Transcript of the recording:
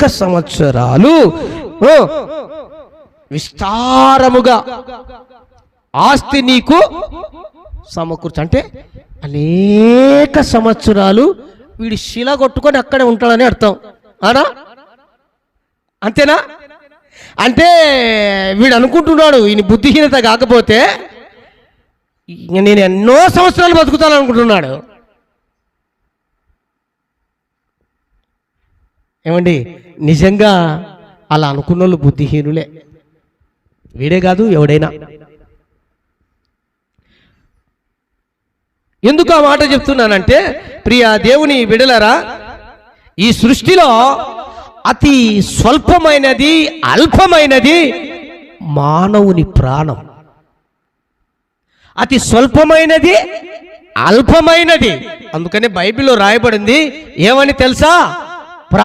అనేక సంవత్సరాలు ఓ, విస్తారముగా ఆస్తి నీకు సమకూర్చు అంటే అనేక సంవత్సరాలు వీడి శిల కొట్టుకొని అక్కడే ఉంటాడని అర్థం. అనా అంతేనా? అంటే వీడు అనుకుంటున్నాడు ఈయన బుద్ధిహీనత కాకపోతే నేను ఎన్నో సంవత్సరాలు బతుకుతాను అనుకుంటున్నాడు. ఏమండి? నిజంగా అలా అనుకున్న వాళ్ళు బుద్ధిహీనులే. వీడే కాదు ఎవడైనా. ఎందుకు ఆ మాట చెప్తున్నానంటే ప్రియ దేవుని విడలరా ఈ సృష్టిలో అతి స్వల్పమైనది అల్పమైనది మానవుని ప్రాణం. అతి స్వల్పమైనది అల్పమైనది. అందుకనే బైబిల్లో రాయబడింది ఏమని తెలుసా?